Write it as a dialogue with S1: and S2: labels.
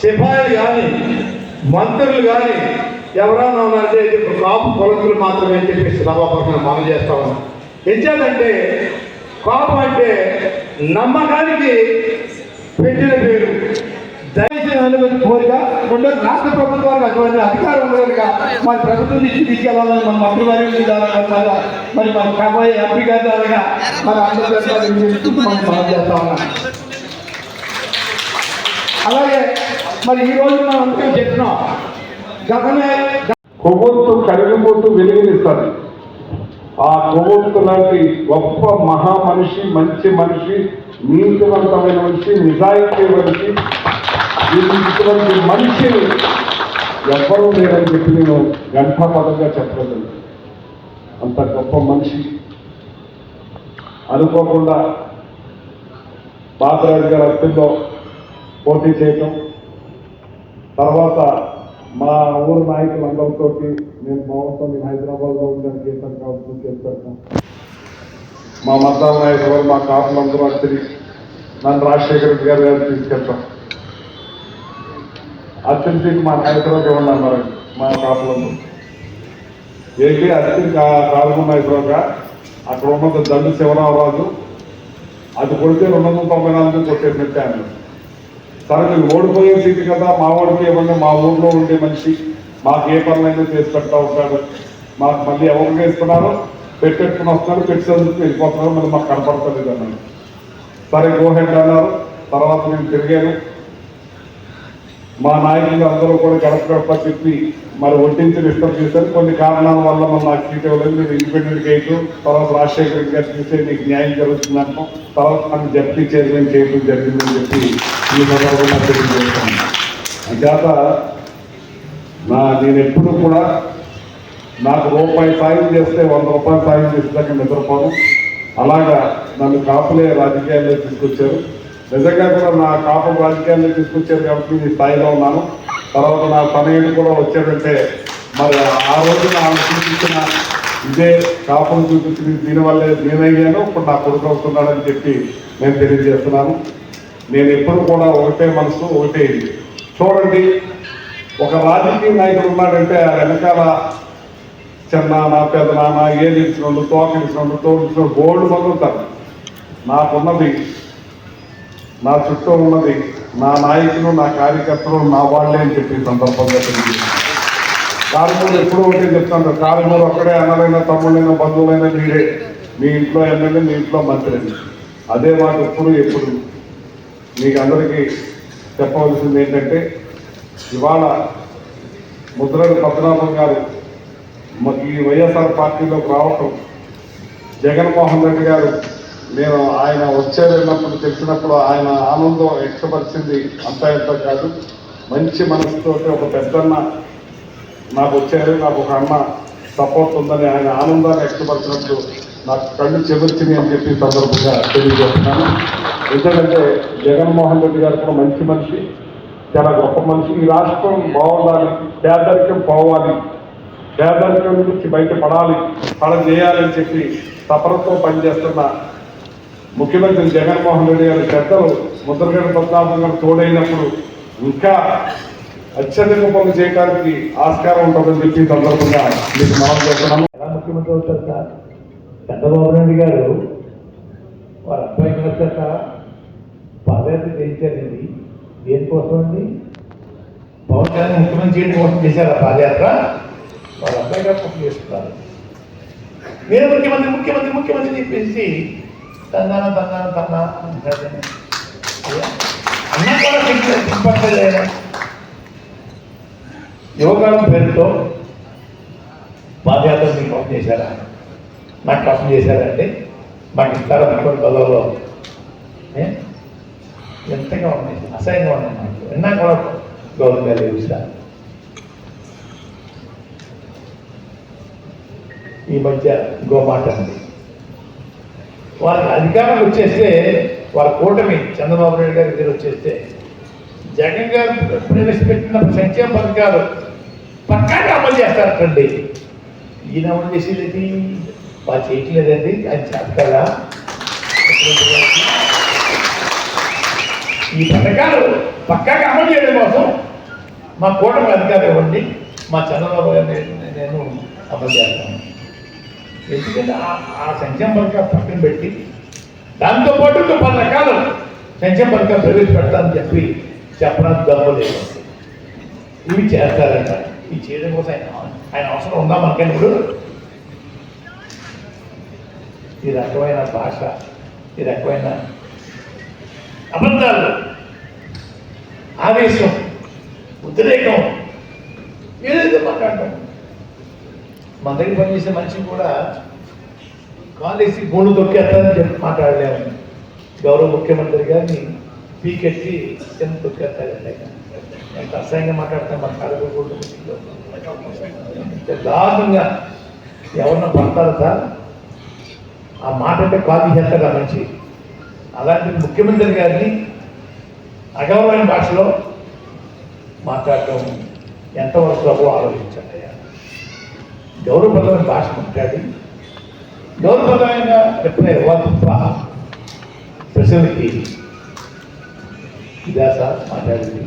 S1: సిపాయిలు కానీ మంత్రులు కానీ ఎవరన్నా ఉన్నారంటే ఇప్పుడు కాపు కొలతలు మాత్రమే అని చెప్పేసి సభాపక్షం మనం చేస్తా ఉన్నాం. ఎంచేదంటే కాపు అంటే నమ్మకానికి పెట్టిన పేరు. దయచేసి కోరిక రెండో రాష్ట్ర ప్రభుత్వానికి అటువంటి అధికారం ఉంది మరి ప్రభుత్వం నుంచి తీసుకెళ్ళాలని మన మంత్రివర్యుల ద్వారా మరి మన కాబోయే ఎంపీ గారి ద్వారా మన ఆంధ్రప్రదేశ్ మనం మనం చేస్తా ఉన్నాం అలాగే మరి ఈ రోజు మనం అంతా చెప్తున్నాం గతమే
S2: కొవ్వొత్తు కరిగిపోతూ వెలుగునిస్తుంది. ఆ కొవ్వొత్తు లాంటి గొప్ప మహా మనిషి మంచి మనిషి నీతివంతమైన మనిషి నిజాయితీ మనిషి ఇటువంటి మనిషిని ఎవ్వరూ లేదని చెప్పి నేను గంటాపదంగా చెప్పగలను. అంత గొప్ప మనిషి. అనుకోకుండా బాలరాజు గారు అత్తిలో పోటీ చేయటం. తర్వాత మా ఊరు నాయకులందరితో నేను బాగుంతో నేను హైదరాబాద్లో ఉందని గీతం కావచ్చు చేస్తాను మా మద్దాల నాయకులు మా కాపులందరూ అత్తిరి నన్ను రాజశేఖర రెడ్డి గారి గారు తీసుకెళ్తాం అత్యంతకి మా నాయకులకు మరి మా కాపులందరూ ఏంటి అత్యంత కాలువ నాయకులుగా అక్కడ ఉన్నది దండు శివరామరాజు. అది కొడితే రెండు వందల తొంభై నాలుగు కొట్టేసినట్టే అన్నారు సరే మీరు ఓడిపోయే సీటు కదా మా వాడికి ఏమన్నా మా ఊర్లో ఉండే మనిషి మాకు ఏ పనులైనా చేసి పెడతా ఉంటాడు. మాకు మళ్ళీ ఎవరు చేస్తున్నారో పెట్టెట్టుకుని వస్తున్నారు పెట్టేందుకు వెళ్ళిపోతున్నారు మళ్ళీ మాకు కనపడతలేదు అన్నాడు సరే గోహెడ్ అన్నారు. తర్వాత నేను తిరిగాను. మా నాయకులు అందరూ కూడా గడప గడప చెప్పి మరి ఒంటించి డిస్టర్బ్ చేశారు. కొన్ని కారణాల వల్ల మన నాకు సీట్ ఇవ్వలేదు. మీరు ఇండిపెండెంట్ చేయటం తర్వాత రాజశేఖర్ గారు చూస్తే నీకు న్యాయం జరుగుతుందంటాం తర్వాత నన్ను జడ్పీ చైర్మన్ చేయడం జరిగిందని చెప్పి ఈ సందర్భంగా తెలియజేస్తాను. అంచేత నా నేను ఎప్పుడు కూడా నాకు రూపాయి సాయం చేస్తే వంద రూపాయలు సాయం చేసేదాకా నిద్రపోను. అలాగా నన్ను కాపులే రాజకీయాల్లో తీసుకొచ్చారు. నిజంగా కూడా నా కాపు రాజకీయాల్లో తీసుకొచ్చారు కాబట్టి ఈ స్థాయిలో ఉన్నాను. తర్వాత నా తనయుడు కూడా వచ్చాడంటే మరి ఆ రోజు ఆమె చూపించిన ఇదే కాపును చూపించిన దీనివల్లే నేనయ్యాను ఇప్పుడు నా కొడుకు అవుతున్నాడని చెప్పి నేను తెలియజేస్తున్నాను. నేను ఎప్పుడు కూడా ఒకటే మనసు ఒకటే చూడండి ఒక రాజకీయ నాయకుడు ఉన్నాడంటే ఆ వెనకాల చిన్నాన్న పెద్ద నాన్న ఏది ఇచ్చినోళ్ళు తోక ఇచ్చినోళ్ళు తోడు ఇచ్చినోళ్ళు గోల్డ్ మొదలుతారు. నాకున్నది నా చుట్టూ ఉన్నది నా నాయకులు నా కార్యకర్తలు నా వాళ్ళే అని చెప్పి సందర్భంగా తెలియజేస్తున్నాను కారుమూరు ఎప్పుడూ ఒకటే చెప్తాను కారుమూరు ఒక్కడే అన్నలైనా తమ్ముళ్ళైనా బంధువులైనా మీరే. మీ ఇంట్లో ఎమ్మెల్యే మీ ఇంట్లో మంత్రి అదే మాట ఎప్పుడు ఎప్పుడు మీకు అందరికీ చెప్పవలసింది ఏంటంటే ఇవాళ ముద్రగడ పద్మనాభం గారు మాకు ఈ వైఎస్ఆర్ పార్టీలోకి రావటం జగన్మోహన్ రెడ్డి గారు నేను ఆయన వచ్చారన్నప్పుడు తెలిసినప్పుడు ఆయన ఆనందం వ్యక్తపరిచింది అంత ఎంత కాదు. మంచి మనసుతో ఒక పెద్దన్న నాకు వచ్చారు నాకు ఒక అన్న సపోర్ట్ ఉందని ఆయన ఆనందాన్ని వ్యక్తపరిచినట్టు నాకు కళ్ళు చెమర్చినాయి అని చెప్పి సందర్భంగా తెలియజేస్తున్నాను. ఎందుకంటే జగన్మోహన్ రెడ్డి గారు కూడా మంచి మనిషి చాలా గొప్ప మనిషి. ఈ రాష్ట్రం బాగుండాలి పేదరికం పోవాలి పేదరికం నుంచి బయటపడాలి పడ చేయాలని చెప్పి తపనతో పనిచేస్తున్న ముఖ్యమంత్రి జగన్మోహన్ రెడ్డి గారి పెద్దలు ముద్రగడ పద్మనాభం గారు తోడైనప్పుడు ఇంకా అత్యధిక పనులు చేయడానికి ఆస్కారం ఉంటుందని చెప్పి సందర్భంగా మీకు మనం చేస్తున్నాము
S3: ఎలా ముఖ్యమంత్రి అవుతారు సార్? చంద్రబాబు నాయుడు గారు వారి అబ్బాయి వచ్చాక పదవి చేయించారండి దేనికోసం అండి పవన్ కళ్యాణ్ ముఖ్యమంత్రి చేయడం కోసం చేశారు ఆ పాదయాత్ర వాళ్ళ అబ్బాయి గారు పక్కన చేస్తున్నారు. నేను ముఖ్యమంత్రి ముఖ్యమంత్రి ముఖ్యమంత్రి చెప్పేసి తందాన తందాన తన్నా అంటారని. కూడా సింపట్టలేదు యోగాల పేరుతో పాదయాత్ర మీకు పంపు చేశారా నాకు కష్టం చేశారండి మాకు ఇస్తారా అనుకోండి పదవులో ఎంతగా ఉన్నాయి? అసహ్యంగా ఉన్నాయి నాకు విన్నా కూడా గౌరవంగా లేవు సార్. ఈ మధ్య గోమాట అండి. వాళ్ళకి అధికారం వచ్చేస్తే వాళ్ళ కూటమి చంద్రబాబు నాయుడు గారి దగ్గర వచ్చేస్తే జగన్ గారు ప్రవేశపెట్టిన సంక్షేమ పథకాలు పక్కాగా అమలు చేస్తారటండి. ఈయన అమలు చేసేది వాళ్ళు చేయట్లేదండి అది చేత ఈ పథకాలు పక్కాగా అమలు చేయడం కోసం మా కూటమి అధికారం ఇవ్వండి మా చంద్రబాబు గారిని నేను అమలు చేస్తాను. ఎందుకంటే ఆ- ఆ సంక్షేమ పథకాలు పక్కన పెట్టి దాంతోపాటు ఇంకో పది రకాలు సంక్షేమ పథకాలు ప్రవేశపెడతానని చెప్పి చెప్పడానికి దమ్ము లేదు. ఇవి చేస్తారంట. ఇవి చేయడం కోసం ఆయన ఆయన అవసరం ఉందా మనకని ఇప్పుడు? ఈ రకమైన భాష ఈ రకమైన అబద్ధాలు ఆవేశం ఉద్రేకం ఏదైతే మాట్లాడటం మన దగ్గర పనిచేసే మనిషి కూడా కాలేసి గోడు తొక్కేస్తారని చెప్పి మాట్లాడలేము. గౌరవ ముఖ్యమంత్రి గారిని పీకెట్టి ఎంత తొక్కేస్తారండి. ఎంత అసహ్యంగా మాట్లాడతాం మన కాలేజీ దారుణంగా ఎవరన్నా పడతారు సార్? ఆ మాట అంటే కాపీ చేస్తారు ఆ మనిషి. అలాంటి ముఖ్యమంత్రి గారిని అగౌరవమైన భాషలో మాట్లాడటం ఎంతవరకు ప్రభు ఆలోచించండి అయ్యా. గౌరవప్రదమైన భాష మాట్లాడి గౌరవప్రదమైన రిప్లై ఇవ్వాలి తప్ప ప్రజలకి ఇదా సార్ మాట్లాడింది.